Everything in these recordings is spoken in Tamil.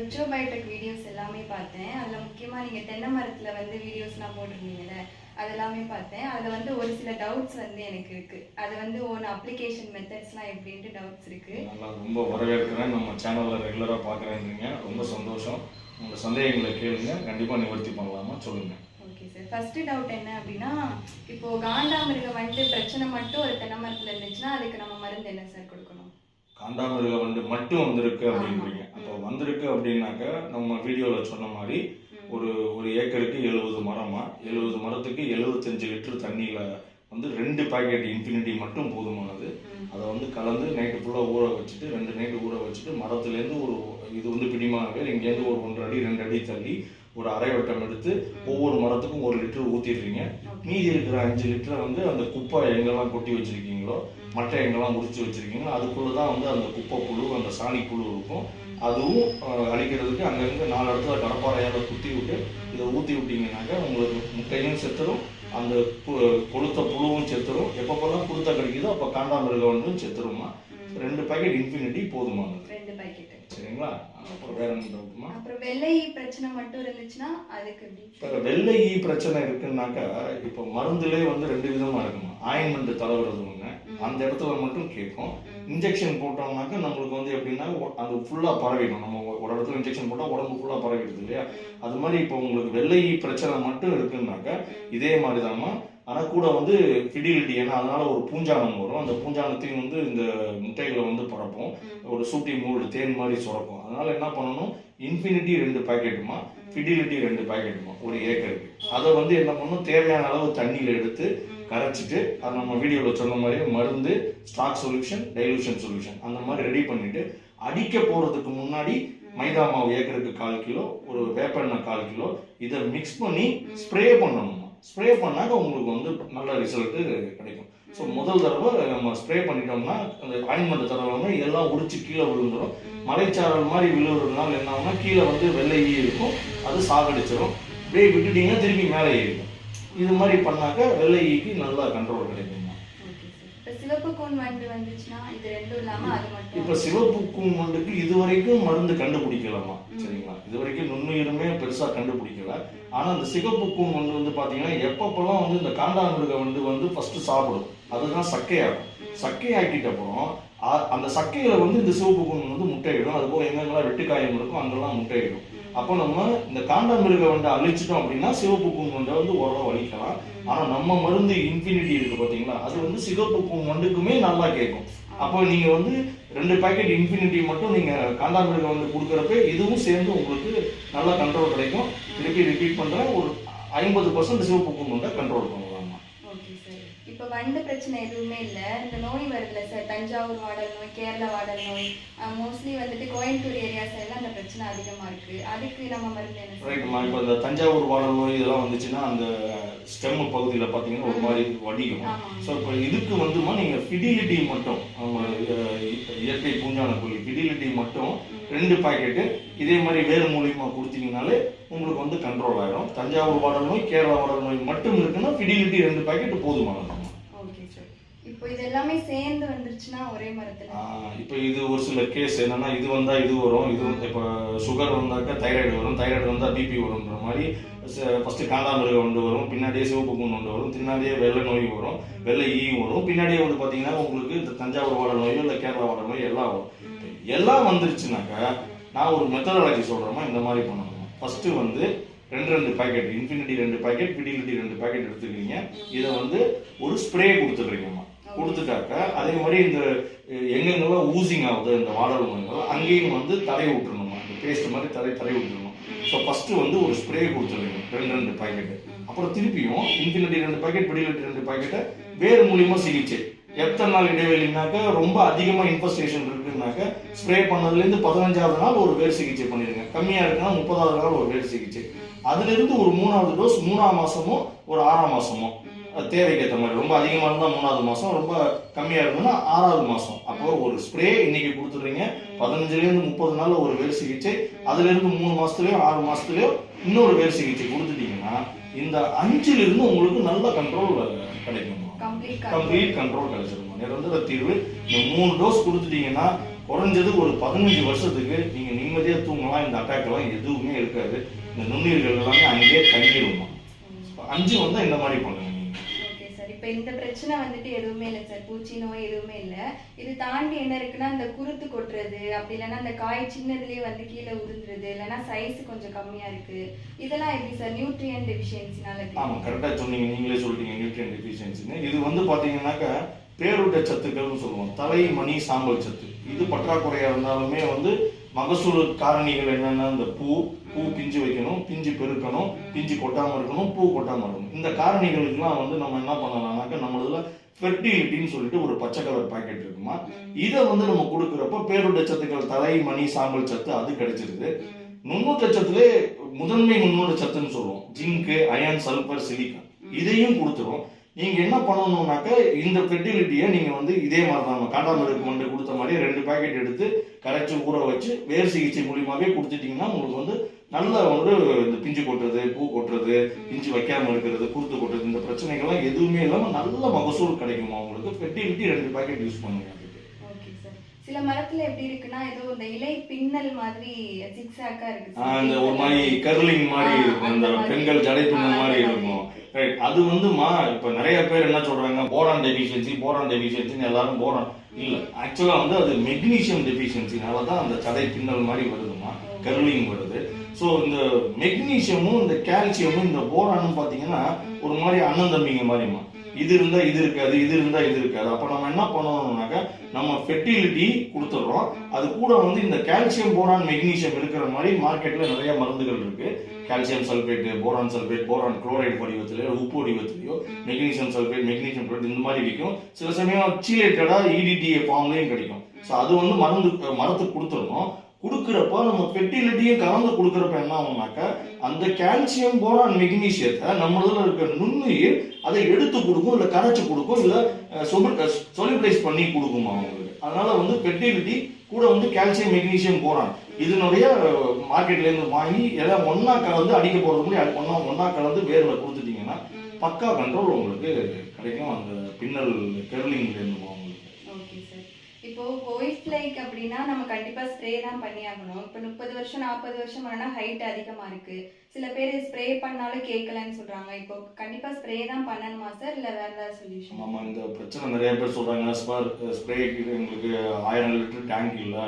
ரிச்சோபயோடெக் வீடியோஸ் எல்லாமே பார்த்தேன். அதில் முக்கியமாக நீங்கள் தென்னை மரத்தில் வந்து வீடியோஸ்லாம் போட்டிருந்தீங்கல்ல அதெல்லாமே பார்த்தேன். அதில் வந்து ஒரு சில டவுட்ஸ் வந்து எனக்கு இருக்குது அது வந்து ஒன்று அப்ளிகேஷன் மெத்தட்ஸ்லாம் எப்படின்ட்டு டவுட்ஸ் இருக்குது நல்லா ரொம்ப வரவேற்கிறேன். நம்ம சேனலில் ரெகுலராக பார்க்குறேன்றீங்க ரொம்ப சந்தோஷம். உங்கள் சந்தேகங்களை கேளுங்க. கண்டிப்பாக நிவர்த்தி பண்ணலாமா? சொல்லுங்கள் ஓகே சார் ஃபர்ஸ்ட் டவுட் என்ன அப்படின்னா இப்போ காண்டாமிருக வந்துட்டு பிரச்சனை மட்டும் ஒரு தென்னை மரத்தில் இருந்துச்சுன்னா அதுக்கு நம்ம மருந்து என்ன சார் கொடுக்கணும்? காண்டாமிருக வந்து மட்டும் வந்திருக்கு அப்படின்றீங்க. அப்போ வந்திருக்கு அப்படின்னாக்க நம்ம வீடியோவில் சொன்ன மாதிரி. ஒரு ஒரு ஏக்கருக்கு எழுபது மரமா எழுபது மரத்துக்கு எழுபத்தஞ்சு லிட்டர் தண்ணியில் வந்து ரெண்டு பாக்கெட் இன்ஃபினிட்டி மட்டும் போதுமானது. அதை வந்து கலந்து நைட்டு ஃபுல்லாக ஊற வச்சுட்டு ரெண்டு நைட்டு ஊற வச்சுட்டு மரத்துலேருந்து ஒரு இது வந்து பிடிமான பேர் இங்கேருந்து ஒரு ஒன்றரை அடி ரெண்டு அடி தள்ளி ஒரு அரை வட்டம் எடுத்து ஒவ்வொரு மரத்துக்கும் ஒரு லிட்டர் ஊற்றிடுறீங்க மீதி இருக்கிற அஞ்சு லிட்டரை வந்து அந்த குப்பை எங்கெல்லாம் கொட்டி வச்சுருக்கீங்களோ மற்ற எங்கெல்லாம் முடிச்சு வச்சுருக்கீங்களோ அதுக்குள்ளே தான் வந்து அந்த குப்பை புழு அந்த சாணி புழு இருக்கும். அதுவும் அழிக்கிறதுக்கு அங்கங்கே நாலு இடத்துல கடப்பாறையால் குத்தி விட்டு இதை ஊற்றி விட்டிங்கனாக்கா உங்களுக்கு முட்டையும் செத்துரும் அந்த பு- கொளுத்த புழுவும் செத்துரும். எப்பப்பெல்லாம் குருத்த கிடைக்குதோ அப்போ காண்டாமிருகம் வந்து செத்துருமா? ரெண்டு பேக்கெட் இன்ஃபினிட்டி போதுமானது. சரிங்களா? அப்புறம் வேற என்ன டவுட்டுமா அப்புறம் வெள்ளை பிரச்சனை மட்டும் இருந்துச்சுன்னா அதுக்கு இப்போ வெள்ளை ஈ பிரச்சனை இருக்குன்னாக்கா இப்போ மருந்துலே வந்து ரெண்டு விதமா இருக்குமா ஆயின்மெண்ட் தடவுறது ஒன்று அந்த இடத்துல மட்டும் கேட்கும். இன்ஜெக்ஷன் போட்டோம்னாக்கா நம்மளுக்கு வந்து எப்படின்னா அது ஃபுல்லாக பரவிடும். நம்ம ஒரு இடத்துல இன்ஜெக்ஷன் போட்டால் உடம்பு ஃபுல்லாக பரவிடுது இல்லையா? அது மாதிரி இப்போ உங்களுக்கு வெள்ளை பிரச்சனை மட்டும் இருக்குன்னாக்கா இதே மாதிரி ஆனால் கூட வந்து ஃபிடிலிட்டி ஏன்னா அதனால ஒரு பூஞ்சானம் வரும். அந்த பூஞ்சானத்தையும் வந்து இந்த முட்டைகளை வந்து பரப்பும். ஒரு சூட்டி மூடு தேன் மாதிரி சுரக்கும். அதனால என்ன பண்ணணும்? இன்ஃபினிட்டி ரெண்டு பாக்கெட்டுமா ஃபிடிலிட்டி ரெண்டு பாக்கெட்டுமா ஒரு ஏக்கருக்கு அதை வந்து என்ன பண்ணணும்? தேவையான அளவு தண்ணியில் எடுத்து கரைச்சிட்டு அது நம்ம வீடியோவில் சொன்ன மாதிரி மருந்து ஸ்டாக் சொல்யூஷன் டைலூஷன் சொல்யூஷன் அந்த மாதிரி ரெடி பண்ணிட்டு அடிக்க போறதுக்கு முன்னாடி மைதா மாவு ஏக்கருக்கு கால் கிலோ ஒரு வேப்பெண்ணெய் கால் கிலோ இதை மிக்ஸ் பண்ணி ஸ்ப்ரே பண்ணணுமா. ஸ்ப்ரே பண்ணாக்க உங்களுக்கு வந்து நல்ல ரிசல்ட்டு கிடைக்கும். ஸோ முதல் தடவை நம்ம ஸ்ப்ரே பண்ணிட்டோம்னா அந்த ஆயின்மெண்ட் தடவை எல்லாம் உரிச்சு கீழே விழுந்துடும் மலைச்சாரல் மாதிரி விழுவுறதுனால என்ன ஆகும்னா கீழே வந்து வெள்ளை ஈ இருக்கும். அது சாகடிச்சிடும் அப்படியே விட்டுட்டீங்கன்னா திருப்பி மேலே ஏறிடும். இது மாதிரி பண்ணாக்க வெள்ளை ஈக்கு நல்லா கண்ட்ரோல் கிடைக்குமா ஓகே சார் இப்போ சிவப்பு கூன் வண்டு வந்துச்சுன்னா இது ரெண்டும் இல்லாம அது மட்டும். இப்போ சிவப்பு கூம்புண்டுக்கு இது வரைக்கும் மருந்து கண்டுபிடிக்கலாமா சரிங்களா? இது வரைக்கும் நுண்ணுயிருமே பெருசா கண்டுபிடிக்கல. ஆனா இந்த சிகப்பு கூம்புண்டு வந்து பாத்தீங்கன்னா எப்பப்பெல்லாம் வந்து இந்த காண்டாமிருக வந்து வந்து ஃபர்ஸ்ட் சாப்பிடும். அதுதான் சக்கையாகும். சக்கையாக்கிட்ட அப்புறம் அந்த சக்கையில வந்து இந்த சிவப்பு கூம்பு வந்து முட்டையிடும். அது போக எங்கெங்கெல்லாம் வெட்டுக்காயம் இருக்கும் அங்கெல்லாம் முட்டையிடும். அப்போ நம்ம இந்த காண்டாமிருக வந்து அழிச்சிட்டோம் அப்படின்னா சிவப்பு பூங்கொண்டை வந்து ஓரளவு அழிக்கலாம். ஆனால் நம்ம மருந்து இன்ஃபினிட்டி இருக்கு பார்த்தீங்களா அது வந்து சிவப்பு பூங்கொண்டுக்குமே நல்லா கேட்கும். அப்போ நீங்க வந்து ரெண்டு பாக்கெட் இன்ஃபினிட்டி மட்டும் நீங்க காண்டாமிருக வந்து கொடுக்குறப்ப இதுவும் சேர்ந்து உங்களுக்கு நல்ல கண்ட்ரோல் கிடைக்கும். திருப்பி ரிப்பீட் பண்ணுறேன் ஒரு ஐம்பது பர்சன்ட் சிவப்பு பூங்கொண்டை கண்ட்ரோல் பண்ணும். வண்டு பிரச்சனை எதுவுமே இல்லை. இந்த நோய் வருதுல்ல சார். தஞ்சாவூர் வாடல் நோய் கேரளா வாடல் நோய் மோஸ்ட்லி வந்துட்டு கோயம்புத்தூர் ஏரியா சைடில் அந்த பிரச்சனை அதிகமாக இருக்கு. அதுக்கு நம்ம மருந்து என்ன ரைட்மா இப்போ இந்த தஞ்சாவூர் வாடல் நோய் இதெல்லாம் வந்துச்சுன்னா அந்த ஸ்டெம் பகுதியில் பார்த்தீங்கன்னா ஒரு மாதிரி வடிக்கும். ஸோ இப்போ இதுக்கு வந்துமா நீங்கள் ஃபிடிலிட்டி மட்டும் அஹ், இயற்கை பூஞ்சான கொல்லி ஃபிடிலிட்டி மட்டும் ரெண்டு பாக்கெட்டு இதே மாதிரி வேறு மூலியமா கொடுத்தீங்கனாலே உங்களுக்கு வந்து கண்ட்ரோல் ஆயிடும் தஞ்சாவூர் வாடல் நோய் கேரளா வாடல் நோய் மட்டும் இருக்குன்னா ஃபிடிலிட்டி ரெண்டு பாக்கெட் போதுமானது இப்போ இது எல்லாமே சேர்ந்து வந்துருச்சுன்னா ஒரே மரத்தில். இப்போ இது ஒரு சில கேஸ் என்னன்னா இது வந்தா இது வரும் இது வந்து இப்போ சுகர் வந்தாக்கா தைராய்டு வரும் தைராய்டு வந்தா பிபி வரும்ன்ற மாதிரி ஃபர்ஸ்ட் காண்டாமிருகம் வந்து வரும் பின்னாடியே சிவப்பு கூண் வந்து வரும் பின்னாடியே வெள்ளை நோய் வரும் வெள்ளை ஈயும் வரும் பின்னாடியே வந்து பாத்தீங்கன்னா உங்களுக்கு இந்த தஞ்சாவூர் வாடல் நோயோ இல்லை கேரளா வாடல் நோய் எல்லாம் வரும். எல்லாம் வந்துருச்சுனாக்கா நான் ஒரு மெத்தடாலஜி சொல்றேமா இந்த மாதிரி பண்ணணும். ஃபர்ஸ்ட் வந்து ரெண்டு ரெண்டு பாக்கெட் இன்ஃபினிட்டி ரெண்டு பாக்கெட் ஃபிடிலிட்டி ரெண்டு பாக்கெட் எடுத்துக்கிறீங்க. இதை வந்து ஒரு ஸ்ப்ரே கொடுத்துடுறீங்கம்மா. கொடுத்துட்டாக்க அதே மாதிரி இந்த எங்கெங்கெல்லாம் ஊசிங் ஆகுது இந்த வாடல் நோய்கள் அங்கேயும் வந்து தடை விட்டுறணுமா இந்த பேஸ்ட் மாதிரி தடை தடை விட்டுறணும் ஸோ ஃபர்ஸ்ட் வந்து ஒரு ஸ்ப்ரே கொடுத்துருங்க ரெண்டு ரெண்டு பாக்கெட் அப்புறம் திருப்பியும் இன்ஃபினிட்டி ரெண்டு பாக்கெட் ஃபிடிலிட்டி ரெண்டு பாக்கெட்டை வேறு மூலியமா சிகிச்சை. எத்தனை நாள் இடைவெளினாக்க ரொம்ப அதிகமா இன்ஃபெஸ்டேஷன் இருக்குனாக்க ஸ்ப்ரே பண்ணதுலேருந்து பதினஞ்சாவது நாள் ஒரு வேர் சிகிச்சை பண்ணிடுங்க. கம்மியா இருக்குன்னா முப்பதாவது நாள் ஒரு வேர் சிகிச்சை. அதுல இருந்து ஒரு மூணாவது டோஸ் மூணாம் மாசமோ ஒரு ஆறாம் மாசமோ. அது தேவைக்கு ஏற்ற மாதிரி. ரொம்ப அதிகமா இருந்தா மூணாவது மாசம் ரொம்ப கம்மியா இருந்ததுன்னா ஆறாவது மாசம். அப்போ ஒரு ஸ்ப்ரே இன்னைக்கு கொடுத்துடுறீங்க. பதினஞ்சுல இருந்து முப்பது நாள்ல ஒரு வேர் சிகிச்சை அதுல இருந்து மூணு மாசத்துலயோ ஆறு மாசத்துலயோ இன்னொரு வேர் சிகிச்சை கொடுத்துட்டீங்கன்னா இந்த அஞ்சுல இருந்து உங்களுக்கு நல்ல கண்ட்ரோல் கிடைக்கும். கம்ப்ளீட் கண்ட்ரோல் கிடைச்சிருக்கும் நிரந்தர தீர்வு. இந்த மூணு டோஸ் கொடுத்துட்டீங்கன்னா குறைஞ்சது ஒரு பதினஞ்சு வருஷத்துக்கு நீங்க நிம்மதியா தூங்கலாம். இந்த அட்டாக் எல்லாம் எதுவுமே இருக்காது. இந்த நுண்ணுயிர்கள் எல்லாமே அங்கேயே தங்கிடுமா அஞ்சு வந்தா இந்த மாதிரி பண்ணுங்க. இப்போ இந்த பிரச்சனை வந்துட்டு எதுவுமே இல்லை சார். பூச்சி நோய் எதுவுமே இல்லை. இது தாண்டி என்ன இருக்குன்னா இந்த குருத்து கொட்டுறது அப்படி இல்லைன்னா அந்த காய் சின்னதுலேயே வந்து கீழே உதிர்ந்துருது இல்லைன்னா சைஸ் கொஞ்சம் கம்மியா இருக்கு. இதெல்லாம் எப்படி சார்? நியூட்ரியன் டெஃபிஷியன்சினால ஆமா கரெக்டா சொன்னீங்க. நீங்களே சொல்லிட்டீங்க நியூட்ரியன் டெஃபிஷியன்சின்னு இது வந்து பாத்தீங்கன்னாக்கா பேருட்ட சத்துக்கள்னு சொல்லுவோம். தலை மணி சாம்பல் சத்து. இது பற்றாக்குறையா இருந்தாலுமே வந்து மகசூல் காரணிகள் என்னன்னா இந்த பூ பூ பிஞ்சு வைக்கணும் பிஞ்சு பெருக்கணும் பிஞ்சு கொட்டாமல் இருக்கணும் பூ கொட்டாமல் இருக்கணும். இந்த காரணிகளுக்கெல்லாம் வந்து நம்ம என்ன பண்ணலாம்னாக்க நம்மளதுல ஃபெர்டிலிட்டின்னு சொல்லிட்டு ஒரு பச்சை கலர் பாக்கெட் இருக்குமா? இதை வந்து நம்ம கொடுக்குறப்ப பேருடைய சத்துக்கள் தலை மணி சாம்பல் சத்து அது கிடைச்சிருது. நுண்ணூட்டச்சத்துலே முதன்மை நுண்ணூட்டச்சத்துன்னு சொல்லுவோம். ஜிங்கு அயன் சல்பர் சிலிக்கா இதையும் கொடுத்துரும். நீங்க என்ன பண்ணணும்னாக்க இந்த ஃபெர்டிலிட்டியை நீங்க வந்து இதே மாதிரி தான் நம்ம காண்டாமிருக்கு மண்டு கொடுத்த மாதிரி ரெண்டு பாக்கெட் எடுத்து கரைச்சி ஊற வச்சு வேர் சிகிச்சை மூலியமாவே கொடுத்துட்டீங்கன்னா உங்களுக்கு வந்து நல்ல ஒரு இந்த பிஞ்சு கொட்டுறது பூ கொட்டுறது பிஞ்சு வைக்காம இருக்கிறது குருத்து கொட்டுறது இந்த பிரச்சனைகள்லாம் எதுவுமே இல்லாம நல்ல மகசூல் கிடைக்குமா உங்களுக்கு? ஃபெர்டிலிட்டி ரெண்டு பாக்கெட் யூஸ் பண்ணுங்க. சில மரத்துல எப்படி இருக்குன்னா ஏதோ இந்த இலை பின்னல் மாதிரி சிக்ஸாக்கா இருக்கு இந்த ஒரு மாதிரி கர்லிங் மாதிரி இருக்கும். இந்த பெண்கள் ஜடை பின்னல் மாதிரி இருக்கும். ரைட் அது வந்துமா இப்ப நிறைய பேர் என்ன சொல்றாங்க போரான் டெபிஷியன்சி போரான் டெபிஷியன்சின்னு எல்லாரும் போரான் இல்ல ஆக்சுவலா வந்து அது மெக்னீசியம் டெபிஷியன்சினால தான் அந்த சடை பின்னல் மாதிரி வருதுமா? கர்லிங் வருது. ஸோ இந்த மெக்னீசியமும் இந்த கால்சியமும் இந்த போரானும் பாத்தீங்கன்னா ஒரு மாதிரி அண்ணன் தம்பிங்க மாதிரிமா இது இருந்தா இது இருக்காது இது இருந்தா இது இருக்காது. அப்ப நம்ம என்ன பண்ணணும்னாக்கா நம்ம ஃபெர்டிலிட்டி கொடுத்துட்றோம். அது கூட வந்து இந்த கால்சியம் போரான் மெக்னீசியம் இருக்கிற மாதிரி மார்க்கெட்ல நிறைய மருந்துகள் இருக்கு. Calcium sulphate boron sulphate boron chloride வடிவத்திலேயோ உப்பு வடிவத்திலேயோ மெக்னீசியம் சல்பேட் மெக்னீசியம் குளோரைடு இந்த மாதிரி விற்கும். சில சமயம் சீலேட்டடா இடிடிஏ ஃபார்ம்லயும் கிடைக்கும். ஸோ அது வந்து மருந்து மரத்துக்கு கொடுத்துருணும் கொடுக்குறப்ப நம்ம ஃபெர்டிலிட்டியும் கலந்து கொடுக்குறப்ப என்ன ஆகும்னாக்கா அந்த கால்சியம் போரான் மெக்னீசியத்தை நம்மளதுல இருக்கிற நுண்ணுயிர் அதை எடுத்து கொடுக்கும் இல்லை கரைச்சி கொடுக்கும் இல்லை சொலிபிளைஸ் பண்ணி கொடுக்கும் அவங்களுக்கு. அதனால வந்து ஃபெர்டிலிட்டி கூட வந்து கால்சியம் மெக்னீசியம் போரான் இதனுடைய மார்க்கெட்லேருந்து வாங்கி எல்லாம் ஒன்றா கலந்து அடிக்க போகிறது முடியும் ஒண்ணா ஒன்றா கலந்து வேரில் கொடுத்துட்டீங்கன்னா பக்கா கண்ட்ரோல் உங்களுக்கு கிடைக்கும். அந்த பின்னல் கெர்லிங்லேருந்து போகும். இப்போ ஒயிட் லைக் அப்படின்னா நம்ம கண்டிப்பா ஸ்ப்ரே தான் பண்ணி ஆகணும் இப்போ முப்பது வருஷம் நாற்பது வருஷம் ஆனா ஹைட் அதிகமா இருக்கு. சில பேர் ஸ்ப்ரே பண்ணாலும் கேட்கலன்னு சொல்றாங்க. இப்போ கண்டிப்பா ஸ்ப்ரே தான் பண்ணணுமா சார் இல்ல வேற ஏதாவது சொல்யூஷன் ஆமா இந்த பிரச்சனை நிறைய பேர் சொல்றாங்க. ஸ்பார் எங்களுக்கு ஆயிரம் லிட்டர் டேங்க் இல்ல.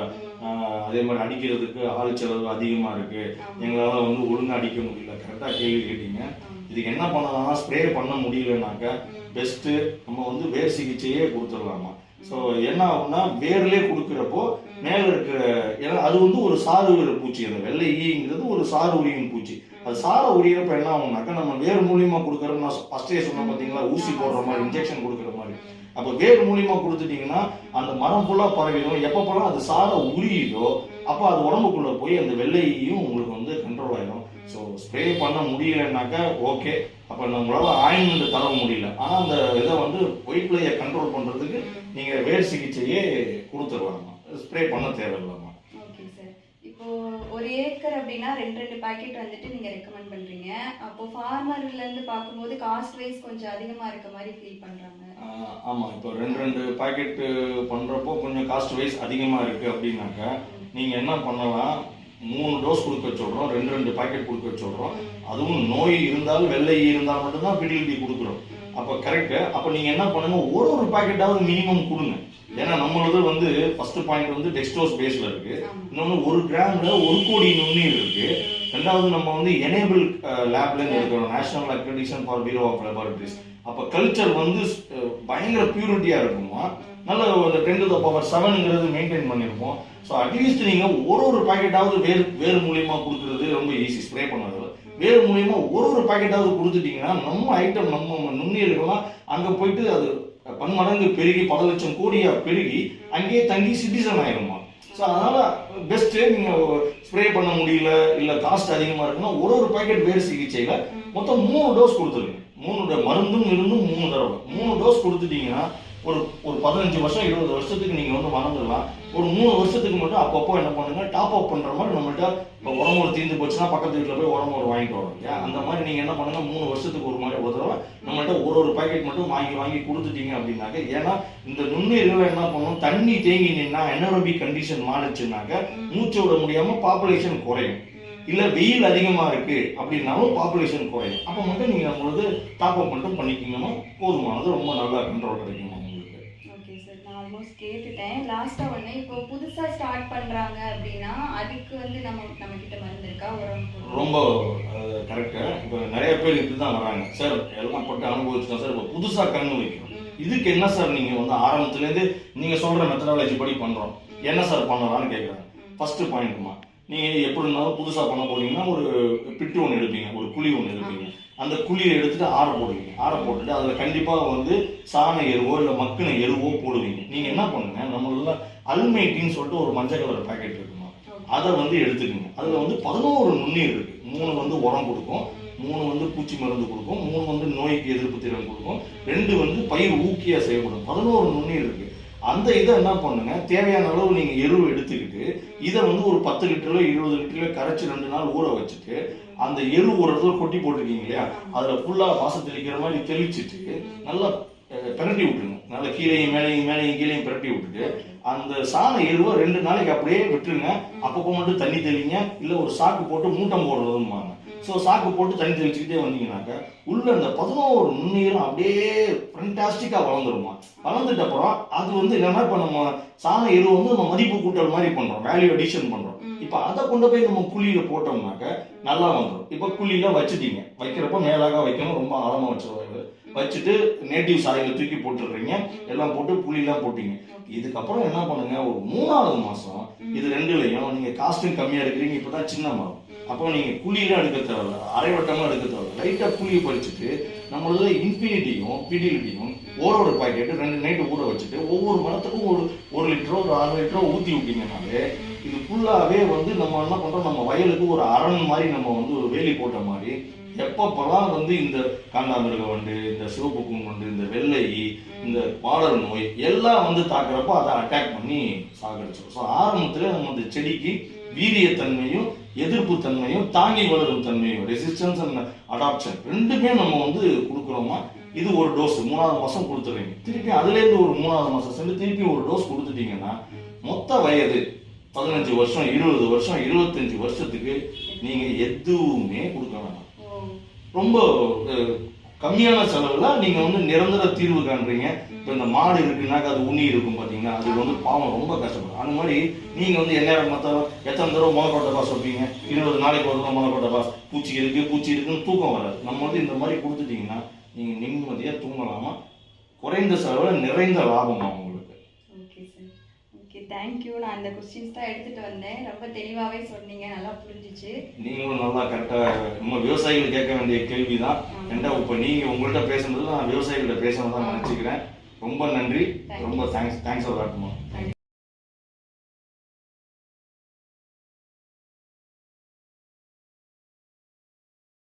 அதே மாதிரி அடிக்கிறதுக்கு ஆள் செலவு அதிகமா இருக்கு. எங்களால வந்து ஒழுங்கா அடிக்க முடியல. கரெக்டா கேள்வி கேட்டீங்க. இதுக்கு என்ன பண்ணலாம்னா ஸ்ப்ரே பண்ண முடியலனாக்கா பெஸ்ட் நம்ம வந்து வேர் சிகிச்சையே கொடுத்துடலாமா? ஸோ என்ன ஆகும்னா வேர்லயே கொடுக்குறப்போ மேல இருக்கிற ஏன்னா அது வந்து ஒரு சாறு பூச்சி அந்த வெள்ளை ஈங்கிறது ஒரு சாறு உரியும் பூச்சி. அது சார உரியறப்ப என்ன ஆகும்னாக்கா நம்ம வேர் மூலியமா கொடுக்குற நான் ஃபர்ஸ்டே சொன்னேன் பாத்தீங்களா ஊசி போடுற மாதிரி இன்ஜெக்ஷன் கொடுக்குற மாதிரி. அப்ப வேர் மூலியமா கொடுத்துட்டீங்கன்னா அந்த மரம் ஃபுல்லா பரவிடும். எப்பப்பெல்லாம் அது சார உரியுதோ அப்ப அது உடம்புக்குள்ள போய் அந்த வெள்ளையும் உங்களுக்கு ஸ்ப்ரே பண்ண முடியலனாக்கா ஓகே அப்ப நம்மளால ஆயின்மெண்ட் தர முடியல. ஆனா அந்த இதை வந்து ஒயிட் பிளேயை கண்ட்ரோல் பண்றதுக்கு நீங்க வேர் சிகிச்சையே கொடுத்துடலாமா? ஸ்ப்ரே பண்ண தேவையில்லாமா ஓகே சார் இப்போ ஒரு ஏக்கர் அப்படின்னா ரெண்டு ரெண்டு பாக்கெட் வந்துட்டு நீங்க ரெக்கமெண்ட் பண்றீங்க. அப்போ ஃபார்மர்ல இருந்து பார்க்கும்போது காஸ்ட் வைஸ் கொஞ்சம் அதிகமா இருக்க மாதிரி ஃபீல் பண்றாங்க. ஆஹ் ஆமா. இப்போ ரெண்டு ரெண்டு பாக்கெட் பண்றப்போ கொஞ்சம் காஸ்ட் வைஸ் அதிகமா இருக்கு அப்படின்னாக்கா நீங்க என்ன பண்ணலாம்? மூணு டோஸ் கொடுக்க சொல்றோம். ரெண்டு ரெண்டு பாக்கெட் கொடுக்க சொல்றோம். அதுவும் நோய் இருந்தால் வெள்ளை இருந்தால் மட்டும்தான் பிடிஎல்டி கொடுக்குறோம். அப்ப கரெக்ட் அப்ப நீங்க என்ன பண்ணுங்க? ஒரு ஒரு பாக்கெட்டாவது மினிமம் கொடுங்க. ஏன்னா நம்மளது வந்து ஃபர்ஸ்ட் பாயிண்ட் வந்து டெக்ஸ்டோஸ் பேஸ்ல இருக்கு. இன்னொன்னு ஒரு கிராம்ல ஒரு கோடி நுண்ணீர் இருக்கு. ரெண்டாவது நம்ம வந்து எனேபிள் லேப்ல இருந்து இருக்கிறோம் national accreditation for bureau of laboratories அப்ப கல்ச்சர் வந்து பயங்கர பியூரிட்டியா இருக்குமா? நல்ல அந்த டென் டு பவர் செவனுங்கிறது மெயின்டைன் பண்ணியிருப்போம் ஸோ அட்லீஸ்ட் நீங்க ஒரு ஒரு பாக்கெட்டாவது வேர் வேர் மூலியமா கொடுக்குறது ரொம்ப ஈஸி ஸ்ப்ரே பண்ணது. வேர் மூலியமா ஒரு ஒரு பாக்கெட்டாவது கொடுத்துட்டீங்கன்னா நம்ம ஐட்டம் நம்ம நுண்ணுயிர்கள்லாம் அங்க போயிட்டு அது பன்மடங்கு பெருகி பல லட்சம் கோடியா பெருகி அங்கேயே தங்கி சிட்டிசன் ஆயிருமா ஸோ அதனால பெஸ்ட் நீங்க ஸ்ப்ரே பண்ண முடியல இல்ல காஸ்ட் அதிகமா இருக்குன்னா ஒரு ஒரு பாக்கெட் வேர் சிகிச்சையில மொத்தம் மூணு டோஸ் கொடுத்துருங்க. மூணு மருந்தும் இருந்தும் மூணு தடவை. மூணு டோஸ் கொடுத்துட்டீங்கன்னா ஒரு ஒரு பதினஞ்சு வருஷம் இருபது வருஷத்துக்கு நீங்கள் வந்து வளர்ந்துடலாம் ஒரு மூணு வருஷத்துக்கு மட்டும் அப்பப்போ என்ன பண்ணுங்க டாப் அப் பண்ணுற மாதிரி நம்மள்ட்ட இப்போ ஒரு தீர்ந்து போச்சுன்னா பக்கத்து வீட்டில் போய் உடம்பு ஒரு வாங்கிட்டு வரோம் இல்லையா? அந்த மாதிரி நீங்கள் என்ன பண்ணுங்க மூணு வருஷத்துக்கு ஒரு மாதிரி ஒரு தடவை நம்மள்ட்ட ஒரு ஒரு பாக்கெட் மட்டும் வாங்கி வாங்கி கொடுத்துட்டீங்க அப்படின்னாக்க ஏன்னா இந்த நுண்ணுயிர்கள் என்ன பண்ணும் தண்ணி தேங்கி நின்னா எனரோபிக் கண்டிஷன் மாறிச்சுனாக்க மூச்சு விட முடியாமல் பாப்புலேஷன் குறையும். இல்ல வெயில் அதிகமா இருக்கு அப்படின்னாலும் பாப்புலேஷன் குறையும். அப்ப மட்டும் நீங்க உங்களுக்கு டாப் அப் மட்டும் பண்ணிக்கிங்கன்னா போதுமானது ரொம்ப நல்லா கண்ட்ரோல் கிடைக்கும் உங்களுக்கு ஓகே சார் நான் ஆல்மோஸ்ட் கேட்டுட்டேன். லாஸ்ட்டாக ஒன்று இப்போ புதுசாக ஸ்டார்ட் பண்ணுறாங்க அப்படின்னா அதுக்கு வந்து நம்ம நம்ம கிட்ட மருந்து இருக்கா? உரம்? ரொம்ப கரெக்டு இப்போ நிறைய பேர் இப்படி தான் வராங்க. சார் எல்லாம் பட்டு அனுபவிச்சிட்டோம் சார் இப்போ புதுசா கண்ணு வைக்கிறோம் ம். இதுக்கு என்ன சார் நீங்க வந்து ஆரம்பத்துலேருந்து நீங்க சொல்ற மெத்தடாலஜி படி பண்றோம்? என்ன சார் பண்ணலாம்னு கேட்குறாங்க ஃபர்ஸ்ட் பாயிண்ட்மா நீங்க எப்படி இருந்தாலும் புதுசா பண்ண போறீங்கன்னா ஒரு பிட்டு ஒன்று எடுப்பீங்க ஒரு குழி ஒன்று எடுப்பீங்க. அந்த குழியை எடுத்துட்டு ஆற போடுவீங்க. ஆற போட்டுட்டு அதில் கண்டிப்பாக வந்து சாண எருவோ இல்லை மக்கின எருவோ போடுவீங்க. நீங்கள் என்ன பண்ணுங்க நம்மள அல்மைட்டின்னு சொல்லிட்டு ஒரு மஞ்சள் கலர் பாக்கெட் இருக்குமா? அதை வந்து எடுத்துக்கோங்க. அதில் வந்து பதினோரு நுண்ணீர் இருக்கு. மூணு வந்து உரம் கொடுக்கும். மூணு வந்து பூச்சி மருந்து கொடுக்கும். மூணு வந்து நோய்க்கு எதிர்ப்பு திறன் கொடுக்கும். ரெண்டு வந்து பயிர் ஊக்கியாக செய்யப்படும். பதினோரு நுண்ணீர் இருக்கு. அந்த இதை என்ன பண்ணுங்க தேவையான அளவு நீங்கள் எருவு எடுத்துக்கிட்டு இதை வந்து ஒரு பத்து லிட்டரில் இருபது லிட்டரில் கரைச்சு ரெண்டு நாள் ஊற வச்சுட்டு அந்த எரு ஒரு இடத்துல கொட்டி போட்டிருக்கீங்க இல்லையா? அதுல ஃபுல்லா வாசம் தெளிக்கிற மாதிரி தெளிச்சிட்டு நல்லா பிரட்டி விட்டுருங்க. நல்லா கீழையும் மேலையும் மேலையும் கீழையும் பிரட்டி விட்டுட்டு அந்த சாண எருவை ரெண்டு நாளைக்கு அப்படியே விட்டுருங்க. அப்பப்போ மட்டும் தண்ணி தெளிங்க. இல்ல ஒரு சாக்கு போட்டு மூட்டம் போடுறதும்பாங்க. ஸோ சாக்கு போட்டு தண்ணி தெளிச்சுக்கிட்டே வந்தீங்கன்னாக்க உள்ள அந்த பதினோரு நுண்ணீரும் அப்படியே ஃபண்டாஸ்டிக்கா வளர்ந்துருமா? வளர்ந்துட்ட அப்புறம் அது வந்து என்னன்னா இப்போ நம்ம சாண எருவை வந்து நம்ம மதிப்பு கூட்டல் மாதிரி பண்றோம். வேல்யூ அடிஷன் பண்றோம். இப்போ அதை கொண்டு போய் நம்ம குழியில போட்டோம்னாக்க நல்லா வந்துடும் இப்போ குழியில வச்சுட்டீங்க. வைக்கிறப்ப மேலாக வைக்கணும். ரொம்ப ஆழமா வச்சிருவாங்க வச்சுட்டு நேட்டிவ் சாயில தூக்கி போட்டுடுறீங்க. எல்லாம் போட்டு புளியெல்லாம் போட்டீங்க. இதுக்கப்புறம் என்ன பண்ணுங்க? ஒரு மூணாவது மாசம் இது ரெண்டுலையும் நீங்க காஸ்டும் கம்மியா இருக்கிறீங்க இப்பதான் சின்ன மரம் அப்போ நீங்க குழியெல்லாம் எடுக்க தேவையில்ல. அரைவட்டமா எடுக்க தேவையில்ல. லைட்டா குழியை பறிச்சுட்டு நம்மளது இன்ஃபினிட்டியும் பிடிலிட்டியும் ஒரு ஒரு பாக்கெட்டு ரெண்டு நைட்டு ஊற வச்சுட்டு ஒவ்வொரு மரத்துக்கும் ஒரு ஒரு லிட்டரோ ஒரு அரை லிட்டரோ ஊத்தி விட்டீங்கனாலே ஃபுல்லாகவே வந்து நம்ம என்ன பண்ணுறோம் நம்ம வயலுக்கு ஒரு அரண் மாதிரி நம்ம வந்து ஒரு வேலி போட்ட மாதிரி எப்பப்பெல்லாம் வந்து இந்த காண்டாமிருக வண்டு இந்த சிவப்பு பூங்கொண்டு இந்த வெள்ளை இந்த பாலர் நோய் எல்லாம் வந்து தாக்குறப்போ அதை அட்டாக் பண்ணி சாகடிச்சிடும் ஸோ ஆரம்பத்தில் நம்ம அந்த செடிக்கு வீரியத்தன்மையும் எதிர்ப்பு தன்மையும் தாங்கி வளரும் தன்மையும் ரெசிஸ்டன்ஸ் அண்ட் அடாப்ஷன் ரெண்டுமே நம்ம வந்து கொடுக்குறோமா? இது ஒரு டோஸ் மூணாவது மாதம் கொடுத்துருவீங்க திருப்பி அதுலேருந்து ஒரு மூணாவது மாதம் சென்று திருப்பி ஒரு டோஸ் கொடுத்துட்டீங்கன்னா மொத்த வயது பதினஞ்சு வருஷம் இருபது வருஷம் இருபத்தஞ்சு வருஷத்துக்கு நீங்க எதுவுமே கொடுக்க வேணாம். ரொம்ப கம்மியான செலவுல நீங்க வந்து நிரந்தர தீர்வு காண்றீங்க. இப்போ இந்த மாடு இருக்குனாக்க அது உண்ணி இருக்கும் பாத்தீங்கன்னா அது வந்து பாவம் ரொம்ப கஷ்டப்படும். அந்த மாதிரி நீங்க வந்து எந்நேரம் மொத்தம் எத்தனை தடவை முளைக்கொட்டை பாஸ் வைப்பீங்க? இருபது நாளைக்கு ஒரு தடவை முளைக்கொட்டை பாஸ். பூச்சி இருக்கு பூச்சி இருக்குன்னு தூக்கம் வராது. நம்ம வந்து இந்த மாதிரி கொடுத்துட்டீங்கன்னா நீங்க நிம்மதியா தூங்கலாமா? குறைந்த செலவுல நிறைந்த லாபமா ஓகே தேங்க்யூ நான் அந்த கொஸ்டின்ஸ் தான் எடுத்துட்டு வந்தேன். ரொம்ப தெளிவாகவே சொன்னீங்க. நல்லா புரிஞ்சிச்சு. நீங்களும் நல்லா கரெக்டா நம்ம விவசாயிகள் கேட்க வேண்டிய கேள்விதான். ரெண்டா இப்ப நீங்க உங்கள்ட்ட பேசுனது நான் விவசாயிகள்ட்ட பேசணும் தான் நினைச்சுக்கிறேன். ரொம்ப நன்றி. ரொம்ப தேங்க்ஸ் தேங்க்ஸ் ஃபார் தேங்க்யூ